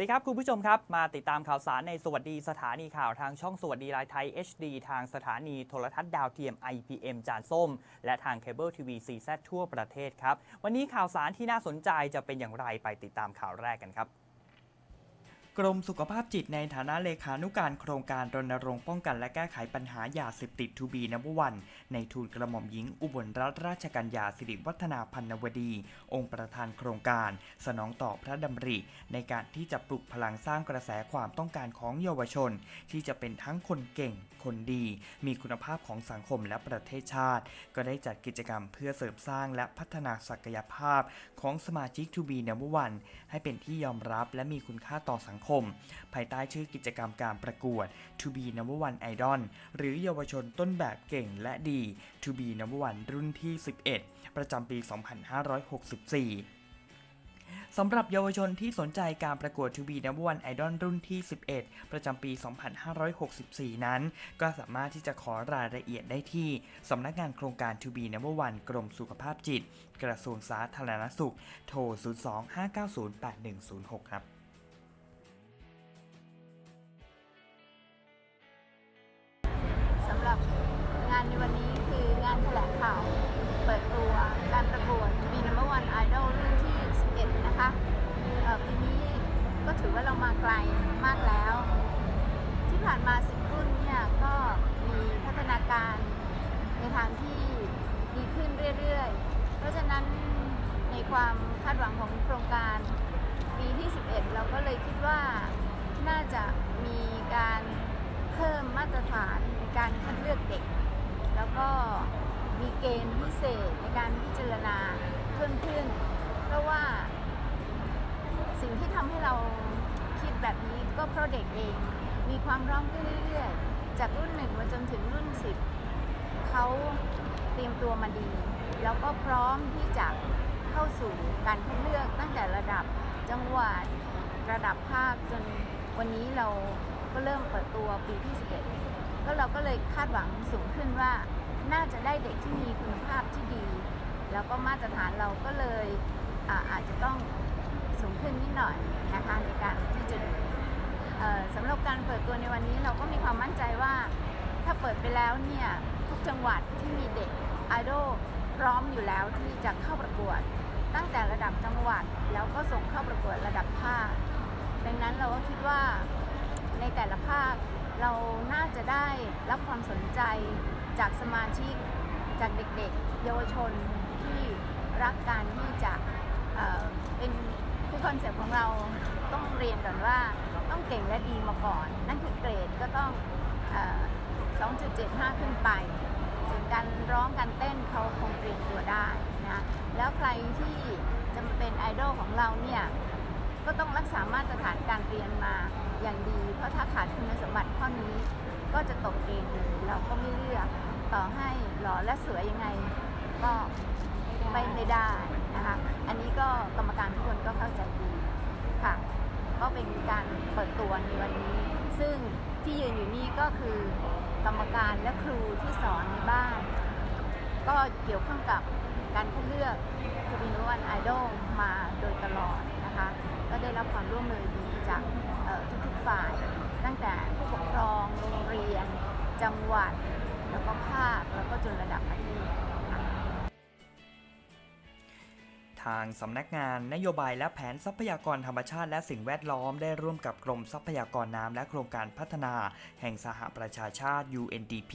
สดีครับ คุณผู้ชมครับ มาติดตามข่าวสารในสวัสดีสถานีข่าวทางช่องสวัสดีไลฟ์ไทย HD ทางสถานีโทรทัศน์ดาวเทียม IPM จานส้ม และทางเคเบิลทีวี CZ ทั่วประเทศครับ วันนี้ข่าวสารที่น่าสนใจจะเป็นอย่างไรไปติดตามข่าวแรกกันครับ กรมสุขภาพจิตในฐานะเลขานุการโครงการรณรงค์ป้องกันและแก้ไขปัญหายาเสพติดทูบีนับวันในทูลกระหม่อมหญิงอุบลรัตนราชกัญญาสิริวัฒนาพันนวดี องค์ประธานโครงการ สนองต่อพระดำริ ในการที่จะปลุกพลังสร้างกระแสความต้องการของเยาวชน ที่จะเป็นทั้งคนเก่ง คนดี มีคุณภาพของสังคมและประเทศชาติ ก็ได้จัดกิจกรรมเพื่อเสริมสร้างและพัฒนาศักยภาพ ของสมาชิกทูบีนับวันให้เป็นที่ยอมรับและมีคุณค่าต่อสังคมภายใต้ชื่อกิจกรรมการประกวด To be number one idol หรือเยาวชนต้นแบบเก่งและดี To be number one รุ่นที่ 11 ประจำปี 2564สำหรับเยาวชนที่สนใจการประกวด To be number one idol รุ่นที่ 11 ประจำปี 2564 นั้น ก็สามารถที่จะขอรายละเอียดได้ที่ สำนักงานโครงการ To be number one กรมสุขภาพจิต กระทรวงสาธารณสุข โทร 02-590-8106 ครับ เรามาไกลมากแล้ว ที่ผ่านมา10รุ่นเนี่ยก็มีพัฒนาการในทางที่ดีขึ้นเรื่อยๆ เพราะฉะนั้นในความคาดหวังของโครงการปีที่ 11 เราก็เลยคิดว่าน่าจะมีการเพิ่มมาตรฐานในการคัดเลือกเด็ก แล้วก็มีเกณฑ์พิเศษในการพิจารณาเพิ่มขึ้น เพราะว่าสิ่งที่ทำให้เรา แบบนี้ก็เพราะเด็กเอง มีความร้อมขึ้นเรื่อยๆ จากรุ่นหนึ่งมาจนถึงรุ่นสิบเขาเตรียมตัวมาดี แล้วก็พร้อมที่จะเข้าสู่การคัดเลือกตั้งแต่ระดับจังหวัดระดับภาคจนวันนี้เราก็เริ่มเปิดตัวปีที่ 11 ก็เราก็เลยคาดหวังสูงขึ้นว่าน่าจะได้เด็กที่มีคุณภาพที่ดี แล้วก็มาตรฐานเราก็เลยอาอาจจะต้อง สูงขึ้นนิดหน่อยนะคะในการที่จะดูสำหรับการเปิดตัวในวันนี้เราก็มีความมั่นใจว่า ถ้าเปิดไปแล้วเนี่ยทุกจังหวัดที่มีเด็กไอดอลพร้อมอยู่แล้วที่จะเข้าประกวด ตั้งแต่ระดับจังหวัดแล้วก็ส่งเข้าประกวดระดับภาคดังนั้นเราก็คิดว่าในแต่ละภาคเราน่าจะได้รับความสนใจจากสมาชิกจากเด็กๆ เยาวชนที่รักการที่จะเเป็น คือคอนเซ็ปต์ของเราต้องเรียนก่อนว่าต้องเก่งและดีมาก่อน นั่นคือเกรดก็ต้องเอ่อ2.75 ขึ้นไปส่วนการร้องการเต้นเขาคงเตรียมตัวได้นะแล้วใครที่จะมาเป็นไอดอลของเราเนี่ยก็ต้องรักษามาตรฐานการเรียนมาอย่างดี เพราะถ้าขาดคุณสมบัติข้อนี้ก็จะตกเกณฑ์เราก็ไม่เลือกต่อให้หล่อและสวยยังไงก็ไม่ไม่ได้นะคะอันนี้ก็กรรมการทุกคนก็เข้าใจดีค่ะ ก็เป็นการเปิด ตัวในวันนี้ ซึ่งที่ยืนอยู่นี่ก็คือกรรมการและครูที่สอนในบ้าน ก็เกี่ยวข้องกับการคัดเลือกทูบินวันไอดอลมาโดยตลอดนะคะก็ได้รับความร่วมมือดีจากทุกๆฝ่าย ตั้งแต่ผู้ปกครองโรงเรียน จังหวัด แล้วก็ภาคแล้วก็จนระดับประเทศ ทางสำนักงานนโยบายและแผนทรัพยากรธรรมชาติและสิ่งแวดล้อมได้ร่วมกับกรมทรัพยากรน้ำและโครงการพัฒนา แห่งสหประชาชาติ UNDP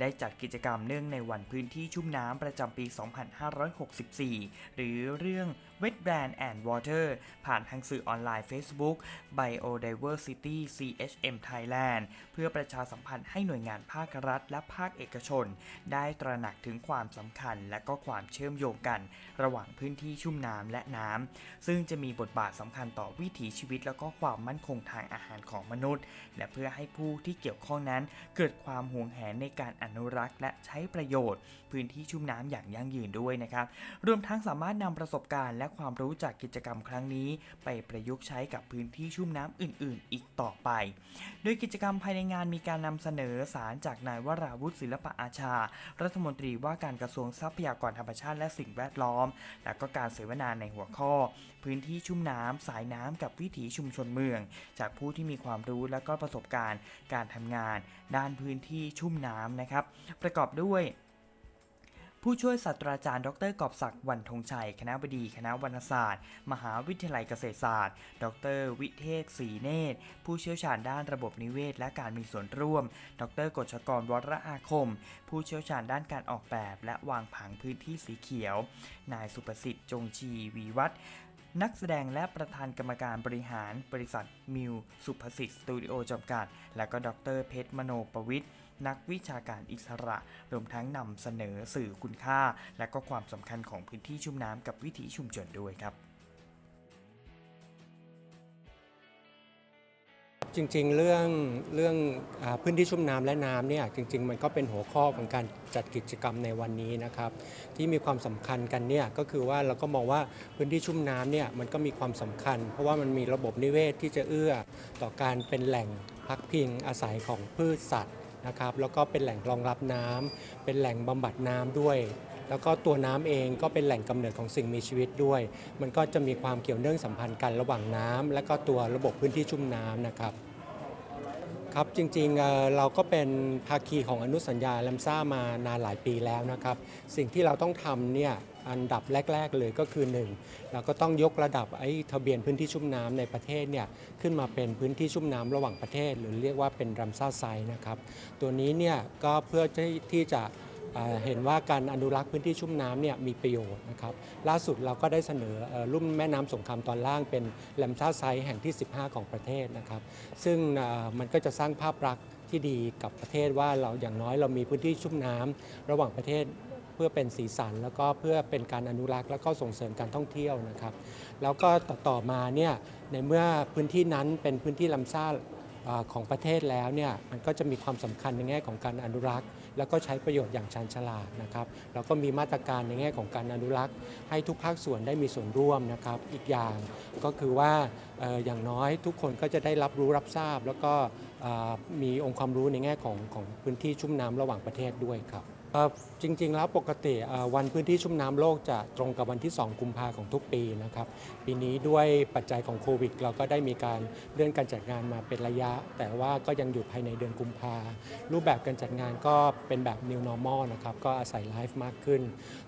ได้จัดกิจกรรมเนื่องในวันพื้นที่ชุ่มน้ำประจำปี 2564 หรือเรื่อง Wetland and Water ผ่านทางสื่อออนไลน์ Facebook Biodiversity CHM Thailand เพื่อประชาสัมพันธ์ให้หน่วยงานภาครัฐ และภาคเอกชน ได้ตระหนักถึงความสำคัญและก็ความเชื่อมโยงกัน ระหว่างพื้นที่ที่ชุ่มน้ำและน้ำซึ่งจะมีบทบาทสำคัญต่อวิถีชีวิต แล้วก็ความมั่นคงทางอาหารของมนุษย์ และเพื่อให้ผู้ที่เกี่ยวข้องนั้นเกิดความห่วงแหนในการอนุรักษ์ และใช้ประโยชน์ พื้นที่ชุ่มน้ำอย่างยั่งยืนด้วยนะครับ รวมทั้งสามารถนำประสบการณ์และความรู้จากกิจกรรมครั้งนี้ ไปประยุกต์ใช้กับพื้นที่ชุ่มน้ำอื่น ๆ อีกต่อไป โดยกิจกรรมภายในงานมีการนำเสนอสารจากนายวราวุฒิศิลปะอาชา รัฐมนตรีว่าการกระทรวงทรัพยากรธรรมชาติและสิ่งแวดล้อม และก็การการเสวนาในหัวข้อ พื้นที่ชุ่มน้ำสายน้ำกับวิถีชุมชนเมือง จากผู้ที่มีความรู้และก็ประสบการณ์การทำงาน ด้านพื้นที่ชุ่มน้ำนะครับ ประกอบด้วย ผู้ช่วยศาสตราจารย์ดรกอบศักดิ์วันธงชัย คณะบดีคณะวรรณศาสตร์ มหาวิทยาลัยเกษตรศาสตร์ ดร วิเทศศรีเนตร ผู้เชี่ยวชาญด้านระบบนิเวศ และการมีส่วนร่วม ดรกฎชกรวรอาคม ผู้เชี่ยวชาญด้านการออกแบบ และวางผังพื้นที่สีเขียว นายสุประสิทธิ์จงชีวีวัฒน์นักแสดงและประธานกรรมการบริหารบริษัทมิวสุภสิทธิ์สตูดิโอจำกัด และก็ดรเพชรมโนประวิทย์ นักวิชาการอิสระ รวมทั้งนำเสนอสื่อคุณค่า และก็ความสำคัญของพื้นที่ชุ่มน้ำกับวิถีชุมชนด้วยครับ จริงๆ เรื่องเรื่องอพื้นที่ชุ่มน้ำและน้ำเนี่ยจริง ๆ มันก็เป็นหัวข้อของการจัดกิจกรรมในวันนี้นะครับ ที่มีความสำคัญกันเนี่ยก็คือว่าเราก็มองว่าพื้นที่ชุ่มน้ำเนี่ยมันก็มีความสำคัญ เพราะว่ามันมีระบบนิเวศที่จะเอื้อต่อการเป็นแหล่งพักพิงอาศัยของพืชสัตว์ นะครับแล้วก็เป็นแหล่งรองรับน้ำเป็นแหล่งบำบัดน้ำด้วย แล้วก็ตัวน้ำเองก็เป็นแหล่งกำเนิดของสิ่งมีชีวิตด้วย มันก็จะมีความเกี่ยวเนื่องสัมพันธ์กันระหว่างน้ำและก็ตัวระบบพื้นที่ชุ่มน้ำนะครับ ครับจริงๆเราก็เป็นภาคีของอนุสัญญาแลมซ่ามานานหลายปีแล้วนะครับ สิ่งที่เราต้องทำเนี่ยอันดับแรก ๆ เลยก็คือหนึ่งเราก็ต้องยกระดับไอ้ทะเบียนพื้นที่ชุ่มน้ำในประเทศเนี่ยขึ้นมาเป็นพื้นที่ชุ่มน้ำระหว่างประเทศ หรือเรียกว่าเป็นรัมซ่าไซนะครับ ตัวนี้เนี่ยก็เพื่อที่จะ เห็นว่าการอนุรักษ์พื้นที่ชุ่มน้ำเนี่ยมีประโยชน์นะครับล่าสุดเราก็ได้เสนอเอ่อลุ่มแม่น้ำสงครามตอนล่างเป็นแลมซ่าไซแห่งที่ 15 ของประเทศนะครับ ซึ่งมันก็จะสร้างภาพลักษณ์ที่ดีกับประเทศว่าเราอย่างน้อยเรามีพื้นที่ชุ่มน้ำระหว่างประเทศเพื่อเป็นสีสัน แล้วก็เพื่อเป็นการอนุรักษ์แล้วก็ส่งเสริมการท่องเที่ยวนะครับ แล้วก็ต่อตอมาเนี่ยในเมื่อพื้นที่นั้นเป็นพื้นที่ลำซ่าของประเทศแล้วเนี่ยมันก็จะมีความสำคัญในแง่ของการอนุรักษ์ แล้วก็ใช้ประโยชน์อย่างชาญฉลาดนะครับแล้วก็มีมาตรการในแง่ของการอนุรักษ์ ให้ทุกภาคส่วนได้มีส่วนร่วมนะครับ อีกอย่างก็คือว่าอย่างน้อยทุกคนก็จะได้รับรู้รับทราบ แล้วก็มีองค์ความรู้ในแง่ของของพื้นที่ชุ่มน้ำระหว่างประเทศด้วยครับ จริง ๆ แล้วปกติวันพื้นที่ชุ่มน้ำโลกจะตรงกับวันที่ 2 กุมภาของทุกปีนะครับ ปีนี้ด้วยปัจจัยของโควิด เราก็ได้มีการเลื่อนการจัดงานมาเป็นระยะ แต่ว่าก็ยังอยู่ภายในเดือนกุมภารูปแบบการจัดงานก็เป็นแบบ new normal นะครับ ก็อาศัยไลฟ์มากขึ้น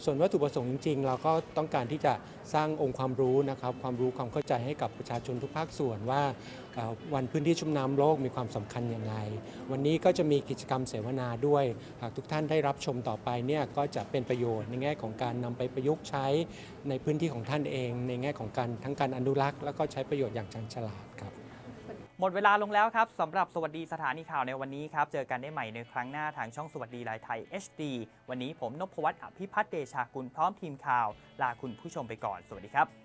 ส่วนวัตถุประสงค์จริง ๆ เราก็ต้องการที่จะสร้างองค์ความรู้นะครับ ความรู้ความเข้าใจให้กับประชาชนทุกภาคส่วนว่าวันพื้นที่ชุ่มน้ำโลกมีความสำคัญอย่างไร วันนี้ก็จะมีกิจกรรมเสวนาด้วยหากทุกท่านได้รับชมต่อไปเนี่ยก็จะเป็นประโยชน์ในแง่ของการนำไปประยุกต์ใช้ในพื้นที่ของท่านเอง ในแง่ของการทั้งการอนุรักษ์ แล้วก็ใช้ประโยชน์อย่างชันฉลาดครับหมดเวลาลงแล้วครับสำหรับสวัสดีสถานีข่าวในวันนี้ครับ เจอกันได้ใหม่ในครั้งหน้าทางช่องสวัสดีไลน์ไทย HD วันนี้ผมนพวัฒน์อภิพัฒน์เดชากุลพร้อมทีมข่าว ลาคุณผู้ชมไปก่อน สวัสดีครับ